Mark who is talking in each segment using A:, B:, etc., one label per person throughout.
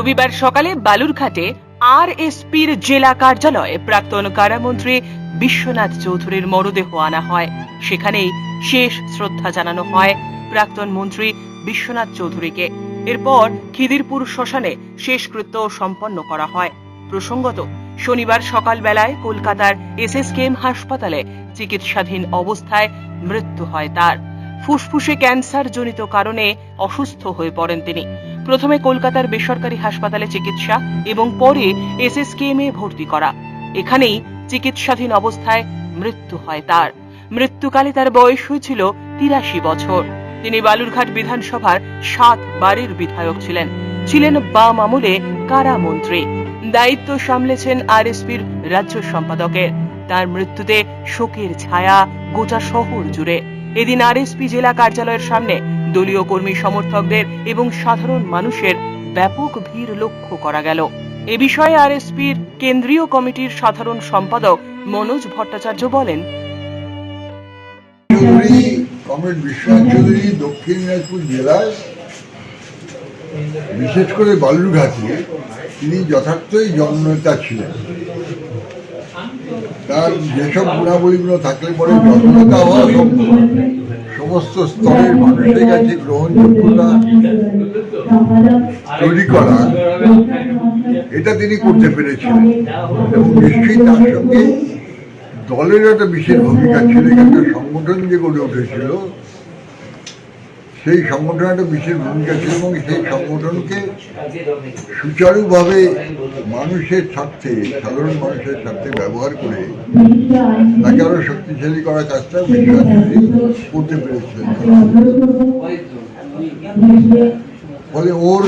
A: রবিবার সকালে বালুরঘাটে আর এসপির জেলা কার্যালয়ে প্রাক্তন কারামন্ত্রী বিশ্বনাথ চৌধুরীর মরদেহ আনা হয়। সেখানেই শেষ শ্রদ্ধা জানানো হয় প্রাক্তন মন্ত্রী বিশ্বনাথ চৌধুরীকে। এরপর খিদিরপুর শ্মশানে শেষকৃত্য সম্পন্ন করা হয়। প্রসঙ্গত, শনিবার সকালবেলায় কলকাতার এস এস এসএসকেএম হাসপাতালে চিকিৎসাধীন অবস্থায় মৃত্যু হয় তার। ফুসফুসে ক্যান্সার জনিত কারণে অসুস্থ হয়ে পড়েন তিনি। প্রথমে কলকাতার বেসরকারি হাসপাতালে চিকিৎসা এবং পরে এসএসকেএম ভর্তি করা। এখানেই চিকিৎসাধীন অবস্থায় মৃত্যু হয় তার। মৃত্যুকালে তার বয়স হয়েছিল তিরাশি বছর। তিনি বালুরঘাট বিধানসভার সাত বারের বিধায়ক ছিলেন। ছিলেন বাম আমলে কারামন্ত্রী দায়িত্ব সামলেছেন আরএসপির রাজ্য সম্পাদকের। তার মৃত্যুতে শোকের ছায়া গোটা শহর জুড়ে। এদিন আরএসপি জেলা কার্যালয়ের সামনে দলীয় কর্মী সমর্থকদের এবং সাধারণ মানুষের ব্যাপক ভিড় লক্ষ্য করা গেল। এ বিষয়ে আরএসপির কেন্দ্রীয় কমিটির সাধারণ সম্পাদক মনোজ ভট্টাচার্য বলেন
B: বিশেষ করে বালুরঘাটে তিনি যথার্থই জননেতা ছিলেন। তার যেসব গুণাবলীগুলো থাকলে পরে জননেতা হওয়া সম্ভব সমস্ত স্তরের মানুষের কাছে গ্রহণযোগ্যতা তৈরি করা, এটা তিনি করতে পেরেছিলেন। এবং নিশ্চয়ই তার সঙ্গে দলের একটা বিশেষ ভূমিকা ছিল এখানকার সংগঠন যে গড়ে উঠেছিল। সেই সংগঠনের একটা বিশেষ ভূমিকা ছিল এবং সেই সংগঠনকে সুচারুভাবে মানুষের স্বার্থে, সাধারণ মানুষের স্বার্থে ব্যবহার করে তাকে আরও শক্তিশালী করার কাজটা করতে পেরেছিলেন ফলে ওর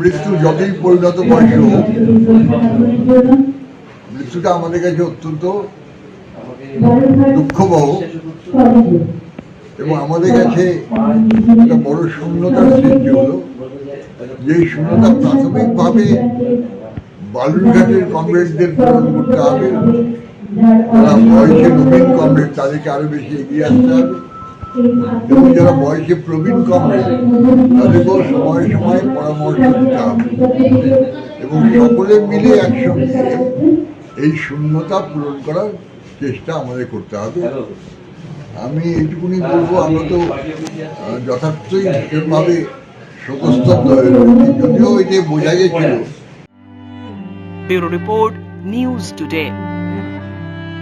B: মৃত্যু যতই পরিণত বয়স মৃত্যুটা আমাদের কাছে অত্যন্ত দুঃখবহ। এবং আমাদের কাছে একটা বড় শূন্যতার সৃষ্টি হলো। যে শূন্যতা প্রাথমিকভাবে বালুরঘাটের কমরেডদের পূরণ করতে হবে। যারা বয়সে নবীন কমরেড তাদেরকে আরও বেশি এগিয়ে আসতে হবে। এবং যারা বয়সে প্রবীণ কমরেড তাদেরকেও সময়ে সময়ে পরামর্শ দিতে হবে। এবং সকলে মিলে একসঙ্গে এই শূন্যতা পূরণ করার চেষ্টা আমাদের করতে হবে। আমি এইটুকুনি বলব আমরা তো আহ, যথার্থই ভীষণভাবে শোকস্তব্ধ হয়ে রয়েছি যদিও এটি বোঝা গেছিল
A: ব্যুরো রিপোর্ট নিউজ টুডে।